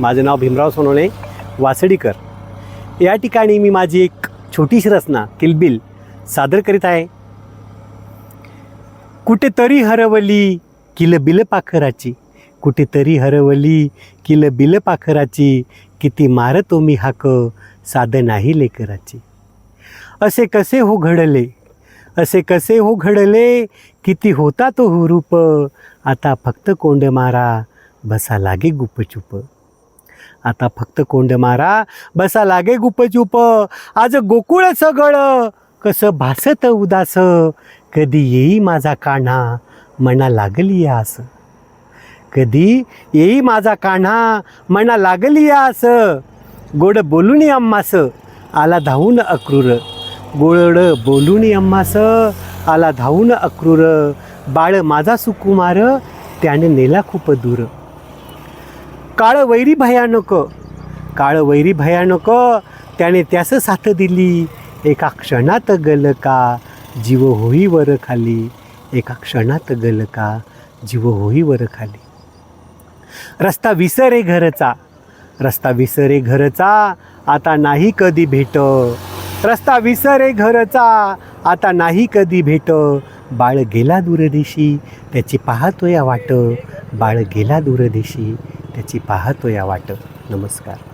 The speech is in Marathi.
माझं नाव भीमराव सोनवणे वासडीकर या ठिकाणी मी माझी एक छोटीशी रचना किलबिल सादर करीत आहे. कुठेतरी हरवली किल बिल पाखराची कुठेतरी हरवली किलबिल पाखराची किती मारतो मी हाक साधं नाही लेकराची. असे कसे हो घडले? असे कसे हो घडले? किती होता तो हुरूप? आता फक्त कोंड मारा बसा लागे गुपचुप. आता फक्त कोंड मारा. बसा लागे गुपचूप. आज गोकुळ सगळं. कसं भासत उदास. कधी येई माझा कान्हा. म्हणा लागली आस. कधी येई माझा कान्हा. म्हणा लागली आस. गोड बोलून अम्मास. आला धावून अक्रूर. गोड बोलून अम्मास. आला धावून अक्रूर. बाळ माझा सुकुमार. त्याने नेला खूप दूर. काळ वैरी भयानक काळ वैरी भयानक त्याने त्यास साथ दिली. एका क्षणात गल का जीव होई वर खाली. एका क्षणात गल का जीव होई वर खाली. रस्ता विसरे घरचा. रस्ता विसरे घरचा. आता नाही कधी भेट. रस्ता विसरे घरचा. आता नाही कधी भेट. बाळ गेला दूरदेशी. त्याची पाहतोया वाट. बाळ गेला दूरदेशी. त्याची पाहतो या वाट नमस्कार.